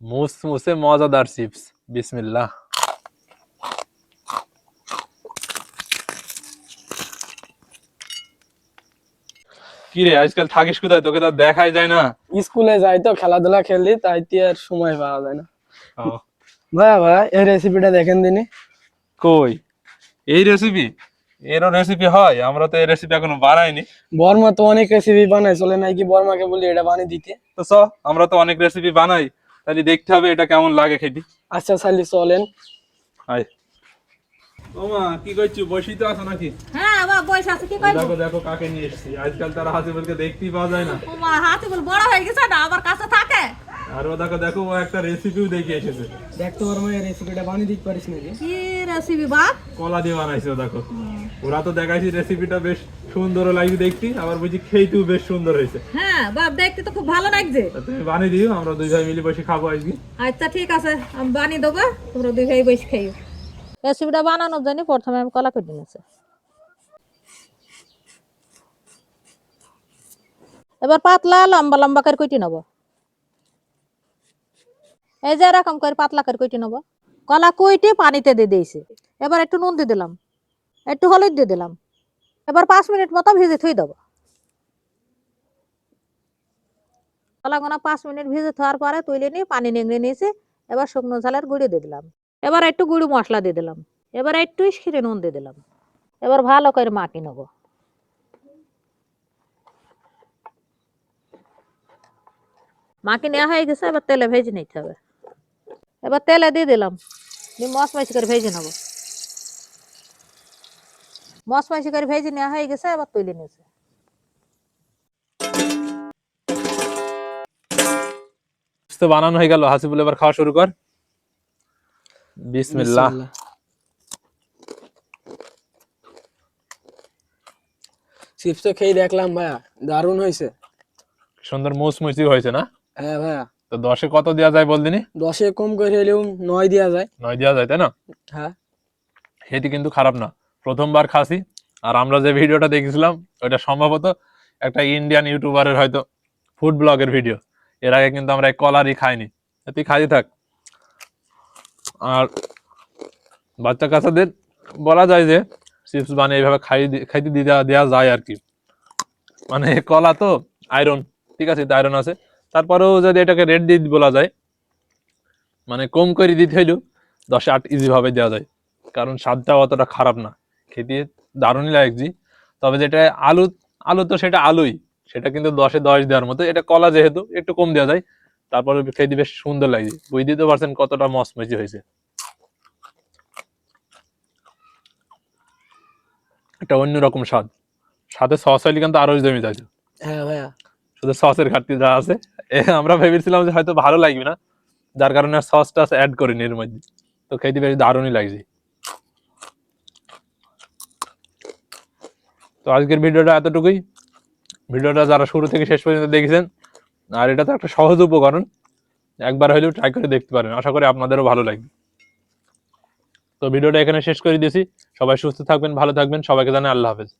মুসমুসে মজাদার চিপস বিসমিল্লাহ কি রে আজকাল থাকিস কোথায়? তোকে তো দেখাই যায় না। স্কুলে যাই তো খেলাধুলা খেলি তাই আর সময় পাওয়া যায় না। ভাইয়া ভাই এই রেসিপিটা দেখেন দিনি। কই? এই রেসিপি এরও রেসিপি হয়? আমরা তো এই রেসিপি এখনও বানাইনি। বর্মা তো অনেক রেসিপি বানায় চলে নাই কি বর্মাকে বলি এটা বানিয়ে দিতে। তো চ আমরা তো অনেক রেসিপি বানাই। তাহলে দেখতে হবে এটা কেমন লাগে খেতে। আচ্ছা সালি চলেন। আয়। ওমা কি করছ? বসি তো আছো নাকি? হ্যাঁ বাবা বসে আছে কি দেখো দেখো কাকে নিয়ে এসেছি। আজকাল তারা বলতে দেখতেই পাওয়া যায় না। ওমা হাতে বল বড় হয়ে গেছে না আবার কাছে থাকে। আর ও দেখো দেখো ও একটা রেসিপিও দেখে এসেছে। দেখতে বর্মা এই রেসিপিটা বানিয়ে দিতে পারিস নাকি? কি রেসিপি বাপ? কলা দিয়ে বানাইছে দেখো। ওরা তো দেখাইছি রেসিপিটা বেশ সুন্দর লাগবে দেখতে আবার বুঝি খেতেও বেশ সুন্দর হয়েছে। হ্যাঁ বাপ দেখতে তো খুব ভালো লাগছে। তুমি বানিয়ে দিও আমরা দুই ভাই মিলে বসে খাব আজকে। আচ্ছা ঠিক আছে আমি বানিয়ে দেবো তোমরা দুই ভাই বসে খাইও। রেসিপিটা বানানোর জন্য প্রথমে আমি কলা কেটে নিয়েছি এবার পাতলা লম্বা লম্বা করে কেটে নেব। এই যে এরকম করে পাতলা করে কেটে নেব। কলা কুইটে পানিতে দিয়ে দিয়েছি। এবার একটু নুন দিয়ে দিলাম। একটু হলুদ দিয়ে দিলাম। এবার পাঁচ মিনিট মতো ভিজে থুই দেবো। কলাগোনা পাঁচ মিনিট ভিজে থাকার পরে তুলে নিয়ে পানি নিংড়ে নিয়েছি। এবার শুকনো ঝালের গুঁড়ি দিয়ে দিলাম। এবার একটু গুঁড়ো মশলা দিয়ে দিলাম। এবার একটু খিরে নুন দিয়ে দিলাম। এবার ভালো করে মাখি নেব। মাখি নেওয়া হয়ে গেছে, এবার তেলে ভেজে নিতে হবে। এবার তেলে দিয়ে দিলাম। দিয়ে মশ মাছি করে ভেজে নেব। মশ মাছি করে ভেজে নেওয়া হয়ে গেছে এবার তুলে নিয়েছে। তো বানানো হয়ে গেল। হাসিবুল এবার খাওয়া শুরু কর। বিসমিল্লাহ। চিপস তো খেয়ে দেখলাম ভাইয়া দারুণ হয়েছে। সুন্দর মুচমুচি হয়েছে না? হ্যাঁ ভাইয়া। তো দশে কত দেওয়া যায় বলদিনি দশে কম করে হলেও নয় দেওয়া যায়। নয় দেওয়া যায় তাই না? হ্যাঁ। সেটি কিন্তু খারাপ না। প্রথমবার খাসি আর আমরা যে ভিডিওটা দেখেছিলাম ওটা সম্ভবত একটা ইন্ডিয়ান ইউটিউবারের হয়তো ফুড ব্লগের ভিডিও এর আগে কিন্তু আমরা কলারই খাইনি। তুই খাই থাক। আর বাচ্চা কাচ্চাদের বলা যায় যে চিপস বানিয়ে এইভাবে খাই খাইতে দিয়ে দেওয়া যায় আর কি। মানে কলা তো আয়রন ঠিক আছে আয়রন আছে। তারপরেও যদি এটাকে রেড দিয়ে বলা যায় মানে কম করে দিতে হইলেও দশে আট ইজি ভাবে দেওয়া যায়। কারণ স্বাদটাও অতটা খারাপ না। খেতে দারুণই লাগছি তবে যেটা আলু আলু তো সেটা আলুই। সেটা কিন্তু দশে দশ দেওয়ার মতো। এটা কলা যেহেতু, একটু কম দেওয়া যায়। তারপরে খেতে বেশ সুন্দর লাগছে বুঝতেই তো পারছেন কতটা মচমচি হয়েছে। একটা অন্যরকম স্বাদ। সাথে সস হইলে কিন্তু আরও জমে যাচ্ছে হ্যাঁ ভাইয়া। শুধু সসের ঘাটতি যা আছে। আমরা ভেবেছিলাম যে হয়তো ভালো লাগবে না। যার কারণে সসটা অ্যাড করিনি এর মধ্যে। তো খেতে বেশ দারুণই লাগছে। তো আজকের ভিডিওটা এতটুকুই। ভিডিওটা যারা শুরু থেকে শেষ পর্যন্ত দেখেছেন, আর এটা তো একটা সহজ উপকরণ, একবার হলেও ট্রাই করে দেখতে পারেন। আশা করি আপনাদেরও ভালো লাগবে। তো ভিডিওটা এখানে শেষ করে দিয়েছি। সবাই সুস্থ থাকবেন, ভালো থাকবেন। সবাইকে জানাই আল্লাহ হাফেজ।